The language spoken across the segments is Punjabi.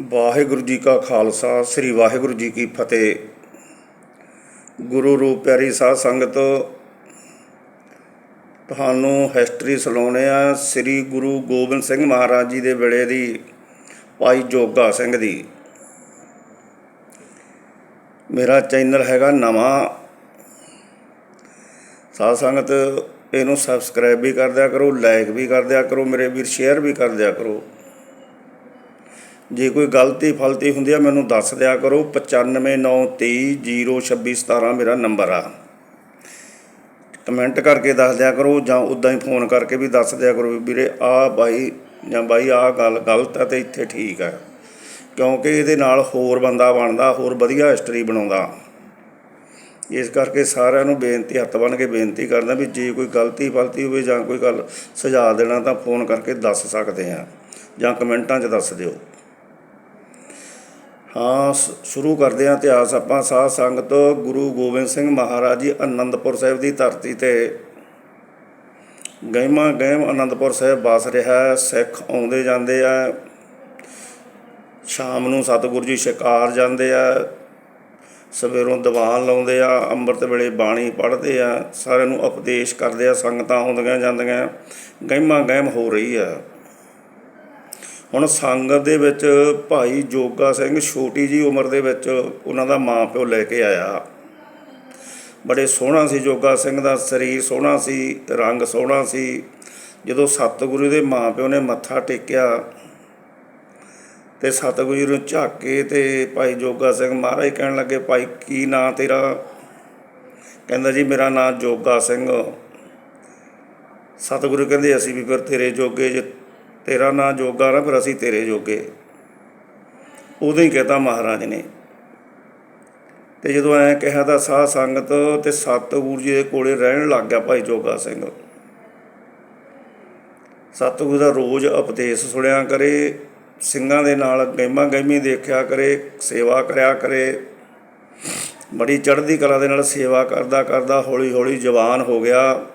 ਵਾਹਿਗੁਰੂ ਜੀ ਕਾ ਖਾਲਸਾ, ਸ੍ਰੀ ਵਾਹਿਗੁਰੂ ਜੀ ਕੀ ਫਤਿਹ। ਗੁਰੂ ਰੂਪ ਪਿਆਰੀ ਸਾਧ ਸੰਗਤ, ਤੁਹਾਨੂੰ ਹਿਸਟਰੀ ਸੁਣਾਉਣੇ ਆ ਸ੍ਰੀ ਗੁਰੂ ਗੋਬਿੰਦ ਸਿੰਘ ਮਹਾਰਾਜ ਜੀ ਦੇ ਵੇਲੇ ਦੀ, ਭਾਈ ਜੋਗਾ ਸਿੰਘ ਦੀ। ਮੇਰਾ ਚੈਨਲ ਹੈਗਾ ਨਵਾਂ। ਸਾਧ ਸੰਗਤ ਇਹਨੂੰ ਸਬਸਕ੍ਰਾਈਬ ਵੀ ਕਰ ਦਿਆ ਕਰੋ ਲਾਈਕ ਵੀ ਕਰ ਦਿਆ ਕਰੋ, ਮੇਰੇ ਵੀਰ ਸ਼ੇਅਰ ਵੀ ਕਰ ਦਿਆ ਕਰੋ। ਜੇ ਕੋਈ ਗਲਤੀ ਫਲਤੀ ਹੁੰਦੀ ਆ, ਮੈਨੂੰ ਦੱਸ ਦਿਆ ਕਰੋ। 9593202617 ਮੇਰਾ ਨੰਬਰ ਆ। ਕਮੈਂਟ ਕਰਕੇ ਦੱਸ ਦਿਆ ਕਰੋ ਜਾਂ ਉਦਾਂ ਹੀ ਫੋਨ ਕਰਕੇ ਵੀ ਦੱਸ ਦਿਆ ਕਰੋ ਵੀਰੇ, ਆ ਬਾਈ ਜਾਂ ਬਾਈ, ਆ ਗੱਲ ਗਲਤ ਆ ਤੇ ਇੱਥੇ ਠੀਕ ਆ। ਕਿਉਂਕਿ ਇਹਦੇ ਨਾਲ ਹੋਰ ਬੰਦਾ ਬਣਦਾ, ਹੋਰ ਵਧੀਆ ਹਿਸਟਰੀ ਬਣਾਉਂਦਾ। ਇਸ ਕਰਕੇ ਸਾਰਿਆਂ ਨੂੰ ਬੇਨਤੀ, ਹੱਥ ਬੰਨ੍ਹ ਕੇ ਬੇਨਤੀ ਕਰਦਾ ਵੀ ਜੇ ਕੋਈ ਗਲਤੀ ਫਲਤੀ ਹੋਵੇ ਜਾਂ ਕੋਈ ਗੱਲ ਸੁਝਾਅ ਦੇਣਾ ਤਾਂ ਫੋਨ ਕਰਕੇ ਦੱਸ ਸਕਦੇ ਆ ਜਾਂ ਕਮੈਂਟਾਂ 'ਚ ਦੱਸ ਦਿਓ ਹਾਂ, ਸ- ਸ਼ੁਰੂ ਕਰਦੇ ਹਾਂ ਇਤਿਹਾਸ ਆਪਾਂ ਸਾਧ ਸੰਗਤ ਗੁਰੂ ਗੋਬਿੰਦ ਸਿੰਘ ਮਹਾਰਾਜ ਜੀ ਅਨੰਦਪੁਰ ਸਾਹਿਬ ਦੀ ਧਰਤੀ ਤੇ ਗਹਿਮਾ ਗਹਿਮ ਅਨੰਦਪੁਰ ਸਾਹਿਬ ਵਸ ਰਿਹਾ ਹੈ। ਸਿੱਖ ਆਉਂਦੇ ਜਾਂਦੇ ਆ, ਸ਼ਾਮ ਨੂੰ ਸਤਿਗੁਰੂ ਜੀ ਸ਼ਿਕਾਰ ਜਾਂਦੇ ਆ ਸਵੇਰੋਂ ਦੀਵਾਨ ਲਾਉਂਦੇ ਆ, ਅੰਮ੍ਰਿਤ ਵੇਲੇ ਬਾਣੀ ਪੜ੍ਹਦੇ ਆ, ਸਾਰਿਆਂ ਨੂੰ ਉਪਦੇਸ਼ ਕਰਦੇ ਆ, ਸੰਗਤਾਂ ਆਉਂਦੀਆਂ ਜਾਂਦੀਆਂ, ਗਹਿਮਾ ਗਹਿਮ ਹੋ ਰਹੀ ਆ। ਹੁਣ ਸੰਗਤ ਦੇ ਵਿੱਚ ਭਾਈ ਜੋਗਾ ਸਿੰਘ ਛੋਟੀ ਜੀ ਉਮਰ ਦੇ ਵਿੱਚ ਉਹਨਾਂ ਦਾ ਮਾਂ ਪਿਓ ਲੈ ਕੇ ਆਇਆ। ਬੜੇ ਸੋਹਣਾ ਸੀ ਜੋਗਾ ਸਿੰਘ ਦਾ, ਸਰੀਰ ਸੋਹਣਾ ਸੀ, ਰੰਗ ਸੋਹਣਾ ਸੀ। ਜਦੋਂ ਸਤਿਗੁਰੂ ਦੇ ਮਾਂ ਪਿਓ ਨੇ ਮੱਥਾ ਟੇਕਿਆ ਤੇ ਸਤਿਗੁਰੂ ਜੀ ਨੂੰ ਝਾਕ ਕੇ ਤੇ ਭਾਈ ਜੋਗਾ ਸਿੰਘ ਮਹਾਰਾਜ ਕਹਿਣ ਲੱਗੇ, ਭਾਈ, ਕੀ ਨਾਂ ਤੇਰਾ? ਕਹਿੰਦਾ ਜੀ, ਮੇਰਾ ਨਾਂ ਜੋਗਾ ਸਿੰਘ। ਸਤਿਗੁਰੂ ਕਹਿੰਦੇ, ਅਸੀਂ ਵੀ ਫਿਰ ਤੇਰੇ ਜੋਗੇ ਜੇ ਤੇਰਾ ਨਾਂ ਜੋਗਾ ਨਾ, ਫਿਰ ਅਸੀਂ ਤੇਰੇ ਜੋਗੇ। ਉਦੋਂ ਹੀ ਕਹਤਾ ਮਹਾਰਾਜ ਨੇ। ਤੇ ਜਦੋਂ ਐ ਕਿਹਾ ਤਾਂ ਸਾਧ ਸੰਗਤ ਤੇ ਸਤਿਗੁਰੂ ਜੀ ਦੇ ਕੋਲੇ ਰਹਿਣ ਲੱਗ ਗਿਆ ਭਾਈ ਜੋਗਾ ਸਿੰਘ। ਸਤਿਗੁਰੂ ਦਾ ਰੋਜ਼ ਉਪਦੇਸ਼ ਸੁਣਿਆ ਕਰੇ। ਸਿੰਘਾਂ ਦੇ ਨਾਲ ਗਹਿਮਾ ਗਹਿਮੀ ਦੇਖਿਆ ਕਰੇ, ਸੇਵਾ ਕਰਿਆ ਕਰੇ। ਬੜੀ ਚੜ੍ਹਦੀ ਕਲਾ ਦੇ ਨਾਲ ਸੇਵਾ ਕਰਦਾ ਕਰਦਾ ਹੌਲੀ ਹੌਲੀ ਜਵਾਨ ਹੋ ਗਿਆ।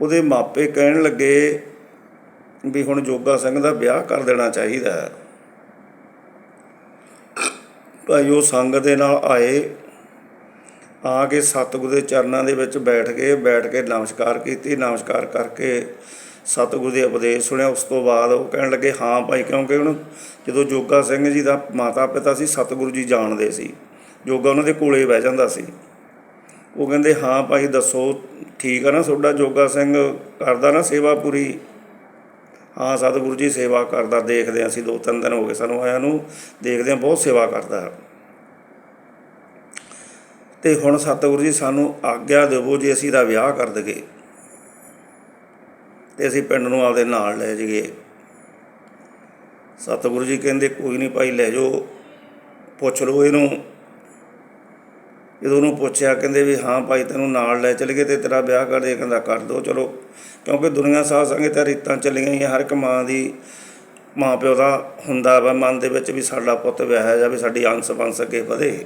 ਉਹਦੇ ਮਾਪੇ ਕਹਿਣ ਲੱਗੇ ਵੀ ਹੁਣ ਜੋਗਾ ਸਿੰਘ ਦਾ ਵਿਆਹ ਕਰ ਦੇਣਾ ਚਾਹੀਦਾ ਹੈ। ਭਾਈ ਉਹ ਸੰਗ ਦੇ ਨਾਲ ਆਏ, ਆ ਕੇ ਸਤਿਗੁਰੂ ਦੇ ਚਰਨਾਂ ਦੇ ਵਿੱਚ ਬੈਠ ਗਏ, ਬੈਠ ਕੇ ਨਮਸਕਾਰ ਕੀਤੀ, ਨਮਸਕਾਰ ਕਰਕੇ ਸਤਿਗੁਰੂ ਦੇ ਉਪਦੇਸ਼ ਸੁਣਿਆ, ਉਸ ਤੋਂ ਬਾਅਦ ਉਹ ਕਹਿਣ ਲੱਗੇ, ਹਾਂ ਭਾਈ, ਕਿਉਂਕਿ ਉਹਨੂੰ ਜਦੋਂ ਜੋਗਾ ਸਿੰਘ ਜੀ ਦਾ ਮਾਤਾ ਪਿਤਾ ਸੀ, ਸਤਿਗੁਰੂ ਜੀ ਜਾਣਦੇ ਸੀ। ਜੋਗਾ ਉਹਨਾਂ ਦੇ ਕੋਲੇ ਬਹਿ ਜਾਂਦਾ ਸੀ। ਉਹ ਕਹਿੰਦੇ, ਹਾਂ ਭਾਈ, ਦੱਸੋ, ਠੀਕ ਆ ਨਾ ਤੁਹਾਡਾ? ਜੋਗਾ ਸਿੰਘ ਕਰਦਾ ਨਾ ਸੇਵਾ ਪੂਰੀ? ਹਾਂ, ਸਤਿਗੁਰੂ ਜੀ ਸੇਵਾ ਕਰਦਾ, ਦੇਖਦੇ ਹਾਂ ਅਸੀਂ ਦੋ ਤਿੰਨ ਦਿਨ ਹੋ ਗਏ ਸਾਨੂੰ ਆਇਆ ਨੂੰ, ਦੇਖਦੇ ਹਾਂ, ਬਹੁਤ ਸੇਵਾ ਕਰਦਾ। ਤੇ ਹੁਣ ਸਤਿਗੁਰੂ ਜੀ ਸਾਨੂੰ ਆਗਿਆ ਦੇਵੋ ਜੇ ਅਸੀਂ ਦਾ ਵਿਆਹ ਕਰ ਦਗੇ ਤੇ ਅਸੀਂ ਪਿੰਡ ਨੂੰ ਆਪਦੇ ਨਾਲ ਲੈ ਜਾਈਏ। ਸਤਿਗੁਰੂ ਜੀ ਕਹਿੰਦੇ ਕੋਈ ਨਹੀਂ ਭਾਈ ਲੈ ਜਾਓ। ਪੁੱਛ ਲਓ ਇਹਨੂੰ। ਜਦੋਂ ਉਹਨੂੰ ਪੁੱਛਿਆ ਕਹਿੰਦੇ ਵੀ ਹਾਂ ਭਾਈ ਤੈਨੂੰ ਨਾਲ ਲੈ ਚਲ ਗਏ ਤੇ ਤੇਰਾ ਵਿਆਹ ਕਰ ਦੇ। ਕਹਿੰਦਾ ਕਰ ਦੋ ਚਲੋ। ਕਿਉਂਕਿ ਦੁਨੀਆ ਸਾਹ ਸੰਗਤ ਤਾਂ ਰੀਤਾਂ ਚੱਲੀਆਂ ਹੀ ਆ, ਹਰ ਇੱਕ ਮਾਂ ਦੀ ਮਾਂ ਪਿਓ ਦਾ ਹੁੰਦਾ ਵਾ ਮਨ ਦੇ ਵਿੱਚ ਵੀ ਸਾਡਾ ਪੁੱਤ ਵਿਆਹਿਆ ਜਾਵੇ ਸਾਡੀ ਅੰਸ ਬੰਸ ਅੱਗੇ ਵਧੇ।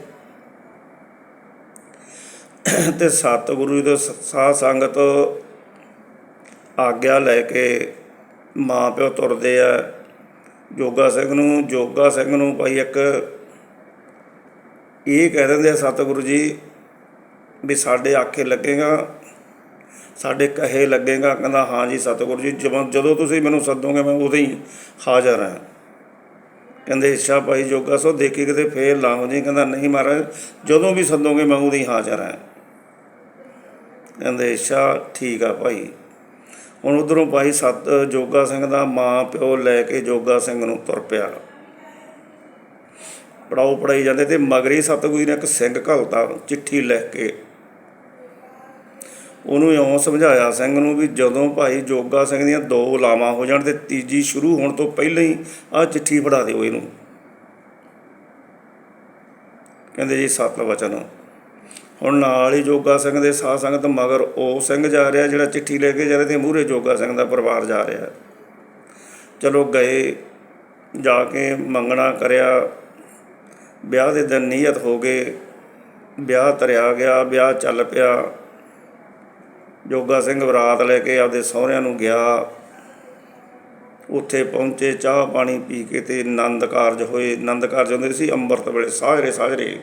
ਤੇ ਸਤਿਗੁਰੂ ਜੀ ਤੋਂ ਸ- ਸਾਧ ਸੰਗਤ ਆਗਿਆ ਲੈ ਕੇ ਮਾਂ ਪਿਓ ਤੁਰਦੇ ਆ। ਜੋਗਾ ਸਿੰਘ ਨੂੰ, ਜੋਗਾ ਸਿੰਘ ਨੂੰ ਭਾਈ ਇੱਕ ਇਹ ਕਹਿ ਦਿੰਦੇ ਆ ਸਤਿਗੁਰੂ ਜੀ ਵੀ ਸਾਡੇ ਆਖੇ ਲੱਗੇਗਾ, ਸਾਡੇ ਕਹੇ ਲੱਗੇਗਾ, ਕਹਿੰਦਾ ਹਾਂ ਜੀ ਸਤਿਗੁਰੂ ਜੀ, ਜਦੋਂ ਜਦੋਂ ਤੁਸੀਂ ਮੈਨੂੰ ਸੱਦੋਗੇ ਮੈਂ ਉਦੋਂ ਹੀ ਹਾਜ਼ਰ ਹਾਂ। ਕਹਿੰਦੇ ਇੱਛਾ ਭਾਈ ਜੋਗਾ ਸੋ ਦੇਖੀ ਕਿਤੇ ਫੇਰ ਲਾਓ ਜੀ, ਕਹਿੰਦਾ ਨਹੀਂ ਮਹਾਰਾਜ, ਜਦੋਂ ਵੀ ਸੱਦੋਗੇ ਮੈਂ ਉਦੋਂ ਹੀ ਹਾਜ਼ਰ ਹਾਂ। ਕਹਿੰਦੇ ਇੱਛਾ ਠੀਕ ਆ ਭਾਈ। ਹੁਣ ਉਧਰੋਂ ਭਾਈ ਸਤ ਜੋਗਾ ਸਿੰਘ ਦਾ ਮਾਂ ਪਿਓ ਲੈ ਕੇ ਜੋਗਾ ਸਿੰਘ ਨੂੰ ਤੁਰ ਪਿਆ। ਪੜਾਓ ਪੜਾਈ ਜਾਂਦੇ ਤੇ ਮਗਰੀ ਸਤਿਗੁਰੂ ਜੀ ਨੇ ਇੱਕ ਸਿੰਘ ਘਲਤਾ, ਚਿੱਠੀ ਲਿਖ ਕੇ। ਉਹਨੂੰ ਇਉਂ ਸਮਝਾਇਆ ਸਿੰਘ ਨੂੰ ਵੀ ਜਦੋਂ ਭਾਈ ਜੋਗਾ ਸਿੰਘ ਦੀਆਂ ਦੋ ਲਾਵਾਂ ਹੋ ਜਾਣ ਤੇ ਤੀਜੀ ਸ਼ੁਰੂ ਹੋਣ ਤੋਂ ਪਹਿਲਾਂ ਹੀ ਆਹ ਚਿੱਠੀ ਫੜਾ ਦਿਓ ਇਹਨੂੰ। ਕਹਿੰਦੇ ਜੀ ਸਤ ਵਚਨ। ਹੁਣ ਨਾਲ ਹੀ ਜੋਗਾ ਸਿੰਘ ਦੇ ਸਾਧ ਸੰਗਤ ਮਗਰ ਉਹ ਸਿੰਘ ਜਾ ਰਿਹਾ ਜਿਹੜਾ ਚਿੱਠੀ ਲੈ ਕੇ ਜਾ ਰਿਹਾ ਤੇ ਮੂਹਰੇ ਜੋਗਾ ਸਿੰਘ ਦਾ ਪਰਿਵਾਰ ਜਾ ਰਿਹਾ। ਚਲੋ ਗਏ, ਜਾ ਕੇ ਮੰਗਣਾ ਕਰਿਆ। ਵਿਆਹ ਦੇ ਦਿਨ ਨਿਯਤ ਹੋ ਗਏ। ਵਿਆਹ ਤਰਿਆ ਗਿਆ, ਵਿਆਹ ਚੱਲ ਪਿਆ। ਜੋਗਾ ਸਿੰਘ ਬਰਾਤ ਲੈ ਕੇ ਆਪਦੇ ਸਹੁਰਿਆਂ ਨੂੰ ਗਿਆ। ਉੱਥੇ ਪਹੁੰਚੇ, ਚਾਹ ਪਾਣੀ ਪੀ ਕੇ ਤੇ ਆਨੰਦ ਕਾਰਜ ਹੋਏ। ਆਨੰਦ ਕਾਰਜ ਹੁੰਦੇ ਸੀ ਅੰਮ੍ਰਿਤ ਵੇਲੇ ਸਾਜਰੇ ਸਾਜਰੇ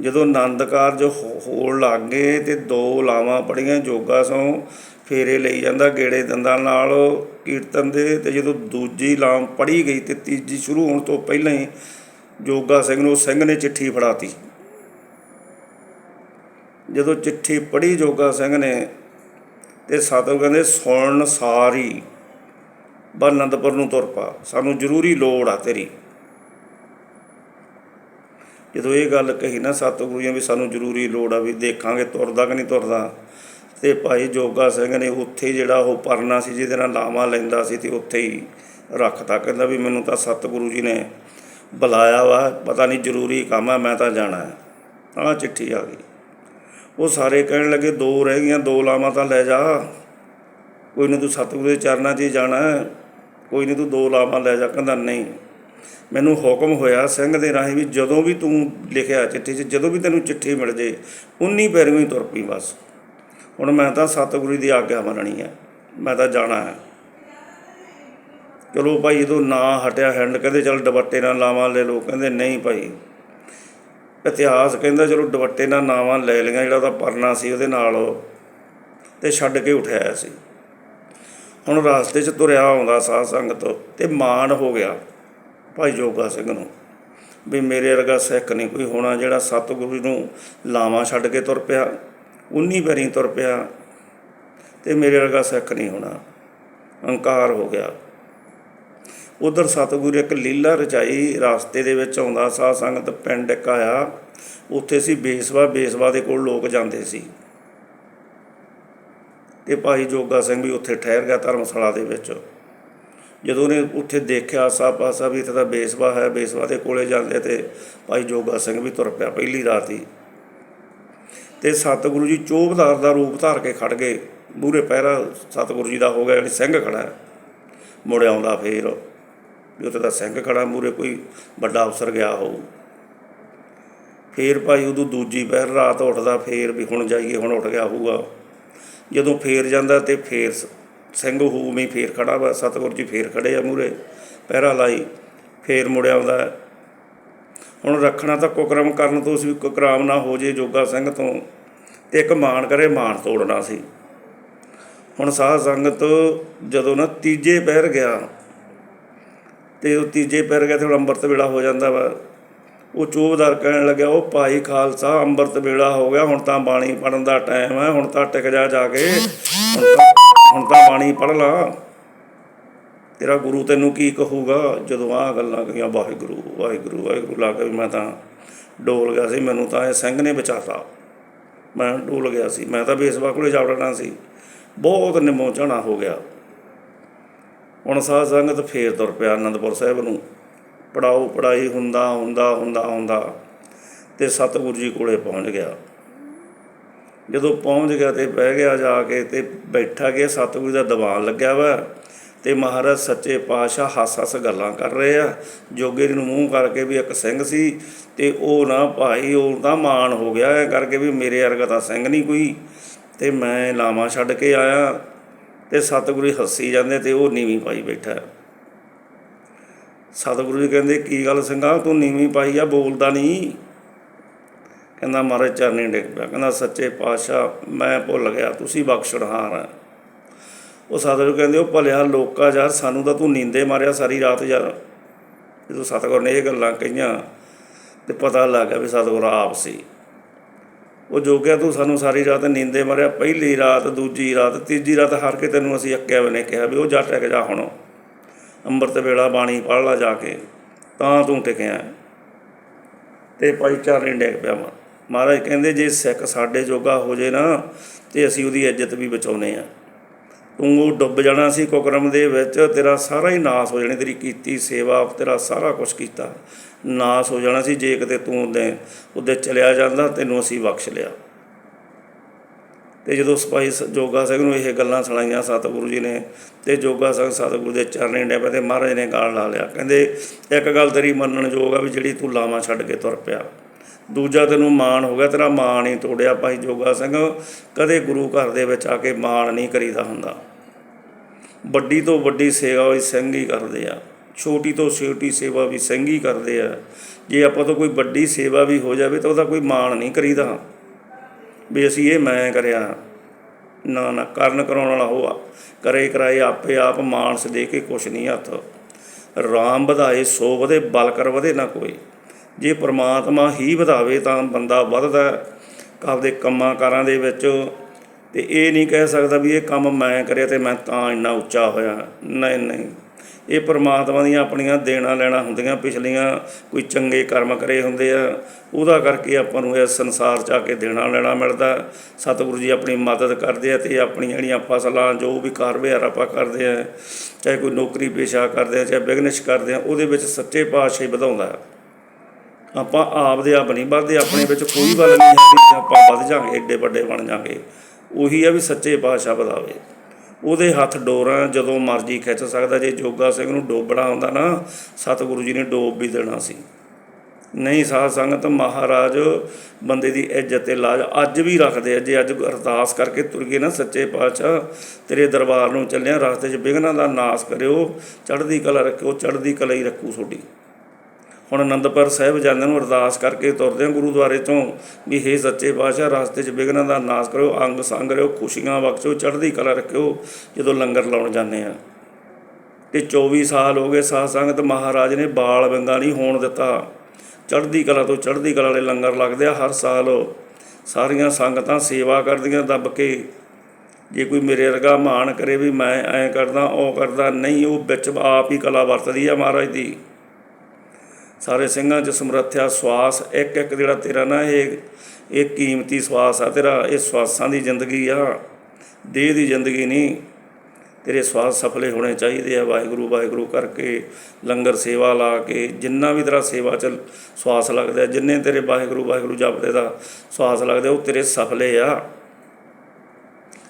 ਜਦੋਂ ਆਨੰਦ ਕਾਰਜ ਹੋ- ਹੋਣ ਲੱਗ ਗਏ ਤੇ ਦੋ ਲਾਵਾਂ ਪੜੀਆਂ ਜੋਗਾ ਸੋਂ ਫੇਰੇ ਲਈ ਜਾਂਦਾ ਗੇੜੇ ਦੰਦਾਂ ਨਾਲ ਕੀਰਤਨ ਦੇ ਤੇ ਜਦੋਂ ਦੂਜੀ ਲਾਮ ਪੜੀ ਗਈ ਤੇ ਤੀਜੀ ਸ਼ੁਰੂ ਹੋਣ ਤੋਂ ਪਹਿਲਾਂ ਹੀ ਜੋਗਾ ਸਿੰਘ ਨੂੰ ਸਿੰਘ ਨੇ ਚਿੱਠੀ ਫੜਾਤੀ। ਜਦੋਂ ਚਿੱਠੀ ਪੜੀ ਜੋਗਾ ਸਿੰਘ ਨੇ ਤੇ ਸਤਿਗੁਰੂ ਕਹਿੰਦੇ ਸੁਣਨ ਸਾਰੀ, ਬਨੰਦਪੁਰ ਨੂੰ ਤੁਰ ਪਾ, ਸਾਨੂੰ ਜ਼ਰੂਰੀ ਲੋੜ ਆ ਤੇਰੀ। ਜਦੋਂ ਇਹ ਗੱਲ ਕਹੀ ਨਾ ਸਤਿਗੁਰੂ ਜੀ ਵੀ ਸਾਨੂੰ ਜ਼ਰੂਰੀ ਲੋੜ ਆ ਵੀ ਦੇਖਾਂਗੇ ਤੁਰਦਾ ਕਿ ਨਹੀਂ ਤੁਰਦਾ, ਤੇ ਭਾਈ ਜੋਗਾ ਸਿੰਘ ਨੇ ਉੱਥੇ ਹੀ ਜਿਹੜਾ ਉਹ ਪਰਨਾ ਸੀ ਜਿਹਦੇ ਨਾਲ ਲਾਵਾਂ ਲੈਂਦਾ ਸੀ ਤੇ ਉੱਥੇ ਹੀ ਰੱਖਤਾ, ਕਹਿੰਦਾ ਵੀ ਮੈਨੂੰ ਤਾਂ ਸਤਿਗੁਰੂ ਜੀ ਨੇ ਬੁਲਾਇਆ ਵਾ, ਪਤਾ ਨਹੀਂ ਜ਼ਰੂਰੀ ਕੰਮ ਆ, ਮੈਂ ਤਾਂ ਜਾਣਾ ਹੈ। ਆਹ ਚਿੱਠੀ ਆ ਗਈ। ਉਹ ਸਾਰੇ ਕਹਿਣ ਲੱਗੇ, ਦੋ ਰਹਿ ਗਈਆਂ, ਦੋ ਲਾਵਾਂ ਤਾਂ ਲੈ ਜਾ। ਕੋਈ ਨਹੀਂ ਤੂੰ ਸਤਿਗੁਰੂ ਦੇ ਚਰਨਾਂ 'ਚ ਹੀ ਜਾਣਾ ਕੋਈ ਨਹੀਂ ਤੂੰ ਦੋ ਲਾਵਾਂ ਲੈ ਜਾ, ਕਹਿੰਦਾ ਨਹੀਂ। ਮੈਨੂੰ ਹੁਕਮ ਹੋਇਆ ਸਿੰਘ ਦੇ ਰਾਹੀਂ ਵੀ ਜਦੋਂ ਵੀ ਤੂੰ ਲਿਖਿਆ ਚਿੱਠੀ 'ਚ, ਜਦੋਂ ਵੀ ਤੈਨੂੰ ਚਿੱਠੀ ਮਿਲ ਜੇ, ਉਨੀ ਹੀ ਤੁਰ ਪਈ ਬਸ। ਹੁਣ ਮੈਂ ਤਾਂ ਸਤਿਗੁਰੂ ਦੀ ਆਗਿਆ ਮੰਨਣੀ ਹੈ ਮੈਂ ਤਾਂ ਜਾਣਾ ਹੈ ਚਲੋ ਭਾਈ ਜਦੋਂ ਨਾ ਹਟਿਆ ਹੈਂਡ ਕਹਿੰਦੇ ਚਲ ਦੁਪੱਟੇ ਨਾਲ ਲਾਵਾਂ ਲੈ ਲਓ। ਕਹਿੰਦੇ ਨਹੀਂ ਭਾਈ। ਇਤਿਹਾਸ ਕਹਿੰਦਾ ਚਲੋ ਦੁਪੱਟੇ ਨਾਲ ਨਾਵਾਂ ਲੈ ਲਈਆਂ, ਜਿਹੜਾ ਉਹਦਾ ਪਰਨਾ ਸੀ ਉਹਦੇ ਨਾਲ ਤੇ ਛੱਡ ਕੇ ਉਠਾਇਆ ਸੀ। ਹੁਣ ਰਾਸਤੇ 'ਚ ਤੁਰਿਆ ਆਉਂਦਾ ਸਾਧ ਸੰਗਤ, ਤੇ ਮਾਣ ਹੋ ਗਿਆ। ਭਾਈ ਜੋਗਾ ਸਿੰਘ ਨੂੰ ਵੀ ਮੇਰੇ ਵਰਗਾ ਸਿੱਖ ਨਹੀਂ ਕੋਈ ਹੋਣਾ ਜਿਹੜਾ ਸਤਿਗੁਰੂ ਨੂੰ ਲਾਵਾਂ ਛੱਡ ਕੇ ਤੁਰ ਪਿਆ, ਉਨੀ ਪੈਰੀ ਤੁਰ ਪਿਆ ਤੇ ਮੇਰੇ ਵਰਗਾ ਸਿੱਖ ਨਹੀਂ ਹੋਣਾ। ਹੰਕਾਰ ਹੋ ਗਿਆ। ਉਧਰ ਸਤਿਗੁਰੂ ਇੱਕ ਲੀਲਾ ਰਚਾਈ, ਰਾਸਤੇ ਦੇ ਵਿੱਚ ਆਉਂਦਾ ਸਾਧ ਸੰਗਤ ਪਿੰਡ ਇੱਕ ਆਇਆ, ਉੱਥੇ ਸੀ ਬੇਸਵਾ ਬੇਸਵਾ ਦੇ ਕੋਲ ਲੋਕ ਜਾਂਦੇ ਸੀ। ਤੇ ਭਾਈ ਜੋਗਾ ਸਿੰਘ ਵੀ ਉੱਥੇ ਠਹਿਰ ਗਿਆ ਧਰਮਸ਼ਾਲਾ ਦੇ ਵਿੱਚ। ਜਦੋਂ ਉਹਨੇ ਉੱਥੇ ਦੇਖਿਆ ਸਭ ਪਾਸਾ ਵੀ ਇੱਥੇ ਤਾਂ ਬੇਸਵਾ ਹੈ, ਬੇਸਵਾ ਦੇ ਕੋਲੇ ਜਾਂਦੇ ਤੇ ਭਾਈ ਜੋਗਾ ਸਿੰਘ ਵੀ ਤੁਰ ਪਿਆ ਪਹਿਲੀ ਰਾਤ ਹੀ। ਤੇ ਸਤਿਗੁਰੂ ਜੀ ਚੋਬਦਾਰ ਦਾ ਰੂਪ ਧਾਰ ਕੇ ਖੜ ਗਏ। ਮੂਰੇ ਪਹਿਰਾ ਸਤਿਗੁਰੂ ਜੀ ਦਾ ਹੋ ਗਿਆ, ਯਾਨੀ ਸਿੰਘ ਖੜਾ ਮੁੜ ਆਉਂਦਾ ਫੇਰ, ਵੀ ਉੱਥੇ ਤਾਂ ਸਿੰਘ ਖੜਾ ਮੂਰੇ ਕੋਈ ਵੱਡਾ ਅਫਸਰ ਗਿਆ ਹੋਊ। ਫੇਰ ਭਾਈ ਉਦੋਂ ਦੂਜੀ ਪਹਿਰ ਰਾਤ ਉੱਠਦਾ, ਫੇਰ ਵੀ ਹੁਣ ਜਾਈਏ, ਹੁਣ ਉੱਠ ਗਿਆ ਹੋਊਗਾ। ਜਦੋਂ ਫੇਰ ਜਾਂਦਾ ਤੇ ਫੇਰ ਸਿੰਘ ਸਿੰਘ ਹੂਮੀ ਫੇਰ ਖੜਾ ਵਾ, ਸਤਿਗੁਰੂ ਜੀ ਫੇਰ ਖੜੇ ਆ ਮੂਰੇ ਪਹਿਰਾ ਲਾਈ, ਫੇਰ ਮੁੜ ਆਉਂਦਾ ਹੁਣ ਰੱਖਣਾ ਤਾਂ ਕੁਕਰਮ ਕਰਨ ਤੋਂ ਸੀ, ਕੁਕਰਾਮ ਨਾ ਹੋ ਜੇ ਜੋਗਾ ਸਿੰਘ ਤੋਂ, ਤੇ ਇੱਕ ਮਾਣ ਕਰੇ, ਮਾਣ ਤੋੜਨਾ ਸੀ। ਹੁਣ ਸਾਧ ਸੰਗਤ ਜਦੋਂ ਨਾ ਤੀਜੇ ਪਹਿਰ ਗਿਆ, ਤੇ ਉਹ ਤੀਜੇ ਪਹਿਰ ਗਿਆ, ਤੇ ਹੁਣ ਅੰਮ੍ਰਿਤ ਵੇਲਾ ਹੋ ਜਾਂਦਾ ਵਾ। ਉਹ ਚੋਬਦਾਰ ਕਹਿਣ ਲੱਗਿਆ, ਉਹ ਭਾਈ ਖਾਲਸਾ, ਅੰਮ੍ਰਿਤ ਵੇਲਾ ਹੋ ਗਿਆ, ਹੁਣ ਤਾਂ ਬਾਣੀ ਪੜਨ ਦਾ ਟਾਈਮ ਹੈ, ਹੁਣ ਤਾਂ ਟਿਕ ਜਾ ਜਾ ਕੇ, ਹੁਣ ਤਾਂ ਹੁਣ ਤਾਂ ਬਾਣੀ ਪੜ ਲਾ। ਤੇਰਾ ਗੁਰੂ ਤੈਨੂੰ ਕੀ ਕਹੂਗਾ? ਜਦੋਂ ਆਹ ਗੱਲਾਂ ਕਹੀਆਂ ਵਾਹਿਗੁਰੂ ਵਾਹਿਗੁਰੂ ਵਾਹਿਗੁਰੂ ਲਾ ਕੇ ਵੀ ਮੈਂ ਤਾਂ ਡੋਲ ਗਿਆ ਸੀ। ਮੈਨੂੰ ਤਾਂ ਇਹ ਸਿੰਘ ਨੇ ਬਚਾਤਾ। ਮੈਂ ਡੋਲ ਗਿਆ ਸੀ। ਮੈਂ ਤਾਂ ਬੇਸਵਾ ਕੋਲੇ ਜਾ ਵੜਨਾ ਸੀ। ਬਹੁਤ ਨਿਮੋ ਝਾਣਾ ਹੋ ਗਿਆ। ਹੁਣ ਸਾਧ ਸੰਗਤ ਫੇਰ ਤੁਰ ਪਿਆ ਆਨੰਦਪੁਰ ਸਾਹਿਬ ਨੂੰ। ਪੜਾਓ ਪੜਾਈ ਹੁੰਦਾ ਹੁੰਦਾ ਹੁੰਦਾ ਹੁੰਦਾ। ਤੇ ਸਤਿਗੁਰੂ ਜੀ ਕੋਲੇ ਪਹੁੰਚ ਗਿਆ। ਜਦੋਂ ਪਹੁੰਚ ਗਿਆ ਤੇ ਬਹਿ ਗਿਆ ਜਾ ਕੇ ਤੇ ਬੈਠਾ ਗਿਆ, ਸਤਿਗੁਰੂ ਦਾ ਦੀਵਾਨ ਲੱਗਿਆ ਵਾ ਤੇ ਮਹਾਰਾਜ ਸੱਚੇ ਪਾਤਸ਼ਾਹ ਹੱਸ ਹੱਸ ਗੱਲਾਂ ਕਰ ਰਹੇ ਆ। ਜੋਗੇ ਨੂੰ ਮੂੰਹ ਕਰਕੇ ਵੀ ਇੱਕ ਸਿੰਘ ਸੀ ਤੇ ਉਹ ਨਾ ਭਾਈ, ਉਹ ਤਾਂ ਮਾਣ ਹੋ ਗਿਆ ਐ ਕਰਕੇ ਵੀ ਮੇਰੇ ਵਰਗਾ ਤਾਂ ਸਿੰਘ ਨਹੀਂ ਕੋਈ। ਤੇ ਮੈਂ ਲਾਵਾਂ ਛੱਡ ਕੇ ਆਇਆ ਤੇ ਸਤਿਗੁਰੂ ਜੀ ਹੱਸੀ ਜਾਂਦੇ ਤੇ ਉਹ ਨੀਵੀਂ ਪਾਈ ਬੈਠਾ। ਸਤਿਗੁਰੂ ਜੀ ਕਹਿੰਦੇ, ਕੀ ਗੱਲ ਸਿੰਘਾ, ਤੂੰ ਨੀਵੀਂ ਪਾਈ ਆ, ਬੋਲਦਾ ਨਹੀਂ ਕਹਿੰਦਾ ਮਹਾਰਾਜ ਚਰਨੀ ਡਿੱਗ ਪਿਆ। ਕਹਿੰਦਾ, ਸੱਚੇ ਪਾਤਸ਼ਾਹ, ਮੈਂ ਭੁੱਲ ਗਿਆ, ਤੁਸੀਂ ਬਖਸ਼ਣਹਾਰ ਆ। ਉਹ ਸਤਿਗੁਰੂ ਕਹਿੰਦੇ, ਉਹ ਭਲਿਆ ਲੋਕਾ ਯਾਰ, ਸਾਨੂੰ ਤਾਂ ਤੂੰ ਨੀਂਦੇ ਮਾਰਿਆ ਸਾਰੀ ਰਾਤ ਯਾਰ। ਜਦੋਂ ਸਤਿਗੁਰ ਨੇ ਇਹ ਗੱਲਾਂ ਕਹੀਆਂ ਤੇ ਪਤਾ ਲੱਗ ਗਿਆ ਵੀ ਸਤਿਗੁਰ ਆਪ ਸੀ। ਉਹ ਜੋਗਿਆ, ਤੂੰ ਸਾਨੂੰ ਸਾਰੀ ਰਾਤ ਨੀਂਦੇ ਮਾਰਿਆ, ਪਹਿਲੀ ਰਾਤ, ਦੂਜੀ ਰਾਤ, ਤੀਜੀ ਰਾਤ, ਹਾਰ ਕੇ ਤੈਨੂੰ ਅਸੀਂ ਅੱਕਿਆ ਵੀ ਨੇ ਕਿਹਾ ਵੀ ਉਹ ਜਾ ਟਿਕ ਜਾ ਹੁਣ। ਅੰਮ੍ਰਿਤ ਵੇਲਾ, ਬਾਣੀ ਪੜ੍ਹ ਲਾ ਜਾ ਕੇ, ਤਾਂ ਤੂੰ ਟਿਕਿਆ। ਤੇ ਭਾਈ ਚਾਰੇ ਡਿੱਗ ਪਿਆ ਮਾ- ਮਹਾਰਾਜ ਕਹਿੰਦੇ ਜੇ ਸਿੱਖ ਸਾਡੇ ਜੋਗਾ ਹੋ ਜੇ ਨਾ, ਤੇ ਅਸੀਂ ਉਹਦੀ ਇੱਜ਼ਤ ਵੀ ਬਚਾਉਨੇ ਆ ਤੂੰ ਉਹ ਡੁੱਬ ਜਾਣਾ ਸੀ ਕੁਕਰਮ ਦੇ ਵਿੱਚ, ਤੇਰਾ ਸਾਰਾ ਹੀ ਨਾਸ ਹੋ ਜਾਣੀ, ਤੇਰੀ ਕੀਤੀ ਸੇਵਾ, ਤੇਰਾ ਸਾਰਾ ਕੁਝ ਕੀਤਾ। ਨਾਸ ਹੋ ਜਾਣਾ ਸੀ ਜੇ ਕਿਤੇ ਤੂੰ ਉਹਦੇ ਉਹਦੇ ਚਲਿਆ ਜਾਂਦਾ, ਤੈਨੂੰ ਅਸੀਂ ਬਖਸ਼ ਲਿਆ। ਤੇ ਜਦੋਂ ਸਿਪਾਹੀ ਸ- ਜੋਗਾ ਸਿੰਘ ਨੂੰ ਇਹ ਗੱਲਾਂ ਸੁਣਾਈਆਂ ਸਤਿਗੁਰੂ ਜੀ ਨੇ, ਤੇ ਜੋਗਾ ਸਿੰਘ ਸਤਿਗੁਰੂ ਦੇ ਚਰਨੇ ਡੇ ਪਏ ਤੇ ਮਹਾਰਾਜ ਨੇ ਗਾਲ ਲਾ ਲਿਆ। ਕਹਿੰਦੇ, ਇੱਕ ਗੱਲ ਤੇਰੀ ਮੰਨਣ ਯੋਗ ਆ ਵੀ ਜਿਹੜੀ ਤੂੰ ਲਾਵਾਂ ਛੱਡ ਕੇ ਤੁਰ ਪਿਆ। ਦੂਜਾ ਤੈਨੂੰ ਮਾਣ ਹੋ ਗਿਆ, ਤੇਰਾ ਮਾਣ ਹੀ ਤੋੜਿਆ ਭਾਈ ਜੋਗਾ ਸਿੰਘ। ਕਦੇ ਗੁਰੂ ਘਰ ਦੇ ਵਿੱਚ ਆ ਕੇ ਮਾਣ ਨਹੀਂ ਕਰੀਦਾ ਹੁੰਦਾ। ਵੱਡੀ ਤੋਂ ਵੱਡੀ ਸੇਵਾ ਵੀ ਸਿੰਘ ਹੀ ਕਰਦੇ ਆ। ਛੋਟੀ ਤੋਂ ਛੋਟੀ ਸੇਵਾ ਵੀ ਸਿੰਘ ਹੀ ਕਰਦੇ ਆ। ਜੇ ਆਪਾਂ ਤੋਂ ਕੋਈ ਵੱਡੀ ਸੇਵਾ ਵੀ ਹੋ ਜਾਵੇ ਤਾਂ ਉਹਦਾ ਕੋਈ ਮਾਣ ਨਹੀਂ ਕਰੀਦਾ। ਵੀ ਅਸੀਂ ਇਹ ਮੈਂ ਕਰਿਆ। ਨਾ ਨਾ, ਕਰਨ ਕਰਾਉਣ ਵਾਲਾ ਹੋਆ ਕਰੇ ਕਰਾਏ ਆਪੇ ਆਪ ਮਾਨਸ ਦੇ ਕੇ ਕੁਛ ਨਹੀਂ ਹੱਥ। ਰਾਮ ਵਧਾਏ, ਸੋ ਵਧੇ, ਬਲ ਕਰ ਵਧੇ ਨਾ ਕੋਈ। ਜੇ ਪ੍ਰਮਾਤਮਾ ਹੀ ਵਧਾਵੇ ਤਾਂ ਬੰਦਾ ਵੱਧਦਾ ਆਪਦੇ ਕੰਮਾਂ ਕਾਰਾਂ ਦੇ ਵਿੱਚ। ਤੇ ਇਹ ਨਹੀਂ ਕਹਿ ਸਕਦਾ ਵੀ ਇਹ ਕੰਮ ਮੈਂ ਕਰਿਆ ਤੇ ਮੈਂ ਤਾਂ ਇੰਨਾ ਉੱਚਾ ਹੋਇਆ। ਨਹੀਂ ਨਹੀਂ। ਇਹ ਪਰਮਾਤਮਾ ਦੀਆਂ ਆਪਣੀਆਂ ਦੇਣਾ ਲੈਣਾ ਹੁੰਦੀਆਂ। ਪਿਛਲੀਆਂ ਕੋਈ ਚੰਗੇ ਕਰਮ ਕਰੇ ਹੁੰਦੇ ਆ, ਉਹਦਾ ਕਰਕੇ ਆਪਾਂ ਨੂੰ ਇਸ ਸੰਸਾਰ 'ਚ ਆ ਕੇ ਦੇਣਾ ਲੈਣਾ ਮਿਲਦਾ। ਸਤਿਗੁਰੂ ਜੀ ਆਪਣੀ ਮਦਦ ਕਰਦੇ ਆ ਤੇ ਆਪਣੀਆਂ ਜਿਹੜੀਆਂ ਫਸਲਾਂ, ਜੋ ਵੀ ਕਾਰ ਆਪਾਂ ਕਰਦੇ ਆ, ਚਾਹੇ ਕੋਈ ਨੌਕਰੀ ਪੇਸ਼ਾ ਕਰਦੇ ਆ, ਚਾਹੇ ਬਿਜ਼ਨਸ ਕਰਦੇ ਆ, ਉਹਦੇ ਵਿੱਚ ਸੱਚੇ ਪਾਤਸ਼ਾਹ ਹੀ ਵਧਾਉਂਦਾ। ਆਪਾਂ ਆਪ ਦੇ ਆਪ ਨਹੀਂ ਵੱਧਦੇ, ਆਪਣੇ ਵਿੱਚ ਕੋਈ ਗੱਲ ਨਹੀਂ ਹੈ ਆਪਾਂ ਵੱਧ ਜਾਾਂਗੇ ਏਡੇ ਵੱਡੇ ਬਣ ਜਾਾਂਗੇ ਉਹੀ ਆ ਵੀ ਸੱਚੇ ਪਾਤਸ਼ਾਹ ਵਧਾਵੇ ਉਹਦੇ ਹੱਥ ਡੋਰਾਂ ਜਦੋਂ ਮਰਜ਼ੀ ਖਿੱਚ ਸਕਦਾ, ਜੇ ਜੋਗਾ ਸਿੰਘ ਨੂੰ ਡੋਬਣਾ ਹੁੰਦਾ ਨਾ, ਸਤਿਗੁਰੂ ਜੀ ਨੇ ਡੋਬ ਵੀ ਦੇਣਾ ਸੀ। ਨਹੀਂ, ਸਾਧ ਸੰਗਤ, ਮਹਾਰਾਜ ਬੰਦੇ ਦੀ ਇੱਜ਼ਤ ਤੇ ਲਾਜ ਅੱਜ ਵੀ ਰੱਖਦੇ ਆ। ਜੇ ਅੱਜ ਅਰਦਾਸ ਕਰਕੇ ਤੁਰ ਗਏ ਨਾ ਸੱਚੇ ਪਾਤਸ਼ਾਹ, ਤੇਰੇ ਦਰਬਾਰ ਨੂੰ ਚੱਲਿਆ, ਰਸਤੇ 'ਚ ਵਿਘਨਾਂ ਦਾ ਨਾਸ ਕਰਿਓ, ਚੜ੍ਹਦੀ ਕਲਾ ਰੱਖਿਓ, ਚੜ੍ਹਦੀ ਕਲਾ ਹੀ ਰੱਖੂ ਤੁਹਾਡੀ। ਹੁਣ ਅਨੰਦਪੁਰ ਸਾਹਿਬ ਜਾਂਦੇ ਨੂੰ ਅਰਦਾਸ ਕਰਕੇ ਤੁਰਦੇ ਹਾਂ ਗੁਰਦੁਆਰੇ ਤੋਂ ਵੀ ਹੇ ਸੱਚੇ ਪਾਤਸ਼ਾਹ, ਰਸਤੇ 'ਚ ਵਿਘਨਾਂ ਦਾ ਨਾਸ ਕਰਿਓ, ਅੰਗ ਸੰਗ ਰਿਓ, ਖੁਸ਼ੀਆਂ ਬਖਸ਼ੋ ਚੜ੍ਹਦੀ ਕਲਾ ਰੱਖਿਓ, ਜਦੋਂ ਲੰਗਰ ਲਾਉਣ ਜਾਂਦੇ ਆ ਤੇ 24 ਸਾਲ ਹੋ ਗਏ ਸਾਧ ਸੰਗਤ ਮਹਾਰਾਜ ਨੇ ਬਾਲ ਬੰਗਾ ਨਹੀਂ ਹੋਣ ਦਿੱਤਾ। ਚੜ੍ਹਦੀ ਕਲਾ ਤੋਂ ਚੜ੍ਹਦੀ ਕਲਾ ਵਾਲੇ ਲੰਗਰ ਲੱਗਦੇ ਆ ਹਰ ਸਾਲ। ਸਾਰੀਆਂ ਸੰਗਤਾਂ ਸੇਵਾ ਕਰਦੀਆਂ ਦੱਬ ਕੇ। ਜੇ ਕੋਈ ਮੇਰੇ ਵਰਗਾ ਮਾਣ ਕਰੇ ਵੀ ਮੈਂ ਐਂ ਕਰਦਾ, ਉਹ ਕਰਦਾ, ਨਹੀਂ, ਉਹ ਵਿੱਚ ਆਪ ਹੀ ਕਲਾ ਵਰਤਦੀ ਆ ਮਹਾਰਾਜ ਦੀ। ਸਾਰੇ ਸਿੰਘਾਂ 'ਚ ਸਮਰੱਥਿਆ, ਸਵਾਸ, ਇੱਕ ਇੱਕ ਜਿਹੜਾ ਤੇਰਾ ਨਾ ਇਹ ਇਹ ਕੀਮਤੀ ਸਵਾਸ ਆ ਤੇਰਾ, ਇਹ ਸਵਾਸਾਂ ਦੀ ਜ਼ਿੰਦਗੀ ਆ। ਦੇਹ ਦੀ ਜ਼ਿੰਦਗੀ ਨਹੀਂ। ਤੇਰੇ ਸਵਾਸ ਸਫਲੇ ਹੋਣੇ ਚਾਹੀਦੇ ਆ ਵਾਹਿਗੁਰੂ ਵਾਹਿਗੁਰੂ ਕਰਕੇ ਲੰਗਰ ਸੇਵਾ ਲਾ ਕੇ, ਜਿੰਨਾ ਵੀ ਤੇਰਾ ਸੇਵਾ ਚ ਸਵਾਸ ਲੱਗਦਾ, ਜਿੰਨੇ ਤੇਰੇ ਵਾਹਿਗੁਰੂ ਵਾਹਿਗੁਰੂ ਜਪਦੇ ਦਾ ਸਵਾਸ ਲੱਗਦਾ, ਉਹ ਤੇਰੇ ਸਫਲੇ ਆ।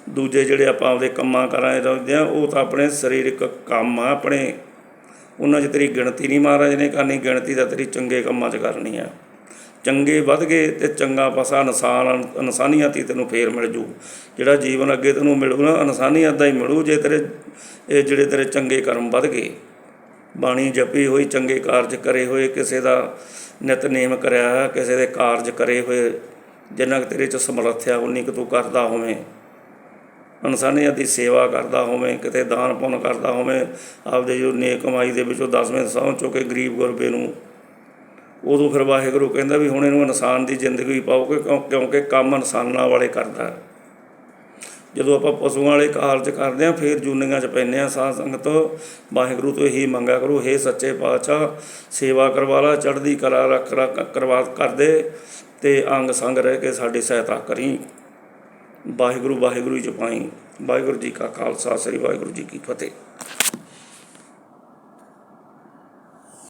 ਦੂਜੇ ਜਿਹੜੇ ਆਪਾਂ ਆਪਦੇ ਕੰਮਾਂ ਕਰਾਂ ਰਹਿੰਦੇ ਆ, ਉਹ ਤਾਂ ਆਪਣੇ ਸਰੀਰਕ ਕੰਮ ਆ, ਆਪਣੇ ਉਹਨਾਂ 'ਚ ਤੇਰੀ ਗਿਣਤੀ ਨਹੀਂ ਮਹਾਰਾਜ ਨੇ ਕਰਨੀ ਗਿਣਤੀ ਤਾਂ ਤੇਰੀ ਚੰਗੇ ਕੰਮਾਂ 'ਚ ਕਰਨੀ ਆ। ਚੰਗੇ ਵੱਧ ਗਏ ਤੇ ਚੰਗਾ ਪਾਸਾ ਇਨਸਾਨ ਇਨਸਾਨੀਅਤ ਹੀ ਤੈਨੂੰ ਫੇਰ ਮਿਲ ਜੂ। ਜਿਹੜਾ ਜੀਵਨ ਅੱਗੇ ਤੈਨੂੰ ਮਿਲੂ ਨਾ ਇਨਸਾਨੀਅਤ ਦਾ ਹੀ ਮਿਲੂ ਜੇ ਤੇਰੇ ਇਹ ਜਿਹੜੇ ਤੇਰੇ ਚੰਗੇ ਕਰਮ ਵੱਧ ਗਏ। ਬਾਣੀ ਜਪੀ ਹੋਈ ਚੰਗੇ ਕਾਰਜ ਕਰੇ ਹੋਏ ਕਿਸੇ ਦਾ ਨਿਤਨੇਮ ਕਰਿਆ ਹੋਇਆ, ਕਿਸੇ ਦੇ ਕਾਰਜ ਕਰੇ ਹੋਏ ਜਿੰਨਾ ਕੁ ਤੇਰੇ 'ਚ ਸਮਰੱਥਿਆ ਉਨੀ ਕੁ ਤੂੰ ਕਰਦਾ ਹੋਵੇਂ। ਇਨਸਾਨੀਅਤ ਦੀ ਸੇਵਾ ਕਰਦਾ ਹੋਵੇਂ, ਕਿਤੇ ਦਾਨ ਪੁੰਨ ਕਰਦਾ ਹੋਵੇਂ, ਆਪਦੇ ਜੋ ਨੇਕ ਕਮਾਈ ਦੇ ਵਿੱਚੋਂ ਦਸਵੇਂ ਸਹੁੰ ਚੁੱਕ ਕੇ ਗਰੀਬ ਗੁਰਬੇ ਨੂੰ। ਉਦੋਂ ਫਿਰ ਵਾਹਿਗੁਰੂ ਕਹਿੰਦਾ ਵੀ ਹੁਣ ਇਹਨੂੰ ਇਨਸਾਨ ਦੀ ਜ਼ਿੰਦਗੀ ਪਾਓਗੇ ਕਿਉਂ, ਕਿਉਂਕਿ ਕੰਮ ਇਨਸਾਨਾਂ ਵਾਲੇ ਕਰਦਾ ਜਦੋਂ ਆਪਾਂ ਪਸ਼ੂਆਂ ਵਾਲੇ ਕਾਰਜ ਕਰਦੇ ਆ ਫਿਰ ਜੂਨੀਆਂ 'ਚ ਪੈਂਦੇ ਆ ਸਾਧ ਸੰਗਤ, ਵਾਹਿਗੁਰੂ ਤੋਂ ਇਹੀ ਮੰਗਿਆ ਕਰੋ, ਹੇ ਸੱਚੇ ਪਾਤਸ਼ਾਹ, ਸੇਵਾ ਕਰਵਾ ਲਾ, ਚੜ੍ਹਦੀ ਕਲਾ ਰੱਖ ਰੱਖ, ਕਰਵਾ ਕਰਦੇ ਤੇ ਅੰਗ ਸੰਗ ਰਹਿ ਕੇ ਸਾਡੀ ਸਹਾਇਤਾ ਕਰੀ। ਵਾਹਿਗੁਰੂ ਵਾਹਿਗੁਰੂ ਜਪਾਈ ਵਾਹਿਗੁਰੂ ਜੀ ਕਾ ਖਾਲਸਾ ਸ੍ਰੀ ਵਾਹਿਗੁਰੂ ਜੀ ਕੀ ਫਤਿਹ।